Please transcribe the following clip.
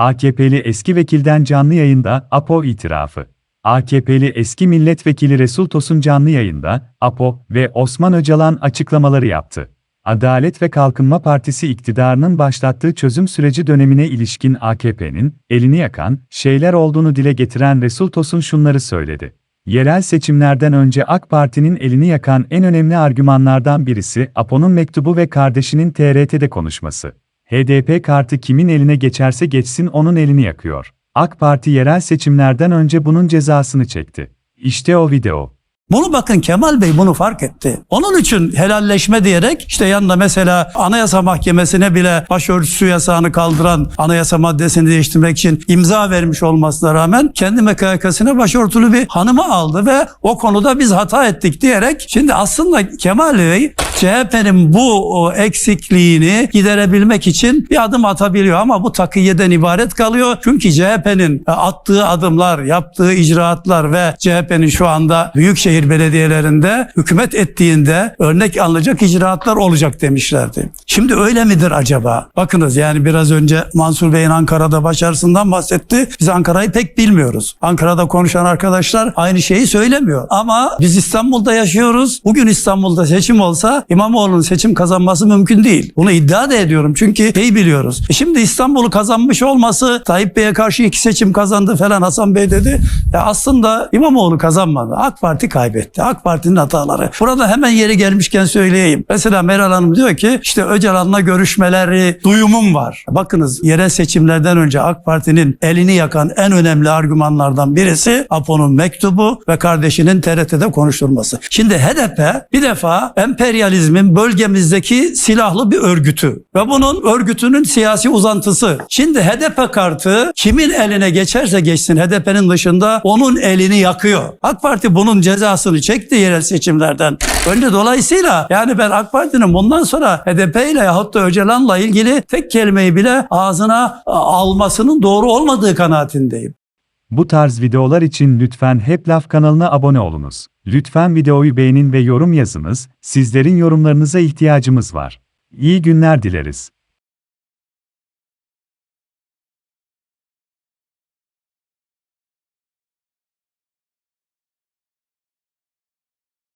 AKP'li eski vekilden canlı yayında APO itirafı. AKP'li eski milletvekili Resul Tosun canlı yayında APO ve Osman Öcalan açıklamaları yaptı. Adalet ve Kalkınma Partisi iktidarının başlattığı çözüm süreci dönemine ilişkin AKP'nin elini yakan şeyler olduğunu dile getiren Resul Tosun şunları söyledi. Yerel seçimlerden önce AK Parti'nin elini yakan en önemli argümanlardan birisi APO'nun mektubu ve kardeşinin TRT'de konuşması. HDP kartı kimin eline geçerse geçsin onun elini yakıyor. AK Parti yerel seçimlerden önce bunun cezasını çekti. İşte o video. Bunu bakın Kemal Bey bunu fark etti. Onun için helalleşme diyerek işte yanında mesela Anayasa Mahkemesi'ne bile başörtüsü yasağını kaldıran anayasa maddesini değiştirmek için imza vermiş olmasına rağmen kendi MKK'sine başörtülü bir hanımı aldı ve o konuda biz hata ettik diyerek şimdi aslında Kemal Bey CHP'nin bu eksikliğini giderebilmek için bir adım atabiliyor ama bu takiyeden ibaret kalıyor. Çünkü CHP'nin e, attığı adımlar, yaptığı icraatlar ve CHP'nin şu anda büyükşehir belediyelerinde hükümet ettiğinde örnek alınacak icraatlar olacak demişlerdi. Şimdi öyle midir acaba? Bakınız yani biraz önce Mansur Bey'in Ankara'da başarısından bahsetti. Biz Ankara'yı pek bilmiyoruz. Ankara'da konuşan arkadaşlar aynı şeyi söylemiyor. Ama biz İstanbul'da yaşıyoruz. Bugün İstanbul'da seçim olsa İmamoğlu'nun seçim kazanması mümkün değil. Bunu iddia da ediyorum çünkü şeyi biliyoruz. E şimdi İstanbul'u kazanmış olması Tayyip Bey'e karşı iki seçim kazandı falan Hasan Bey dedi. Ya aslında İmamoğlu kazanmadı. AK Parti kaybetti. AK Parti'nin hataları. Burada hemen yeri gelmişken söyleyeyim. Mesela Meral Hanım diyor ki işte Öcalan'la görüşmeleri duyumum var. Bakınız yerel seçimlerden önce AK Parti'nin elini yakan en önemli argümanlardan birisi Apo'nun mektubu ve kardeşinin TRT'de konuşturması. Şimdi HDP bir defa emperyalizmin bölgemizdeki silahlı bir örgütü ve bunun örgütünün siyasi uzantısı. Şimdi HDP kartı kimin eline geçerse geçsin HDP'nin dışında onun elini yakıyor. AK Parti bunun cezasını çekti yerel seçimlerden. Önce dolayısıyla yani ben AK Parti'nin bundan sonra HDP ile yahut da Öcalan'la ilgili tek kelimeyi bile ağzına a, almasının doğru olmadığı kanaatindeyim. Bu tarz videolar için lütfen Hep Laf kanalına abone olunuz. Lütfen videoyu beğenin ve yorum yazınız, sizlerin yorumlarınıza ihtiyacımız var. İyi günler dileriz.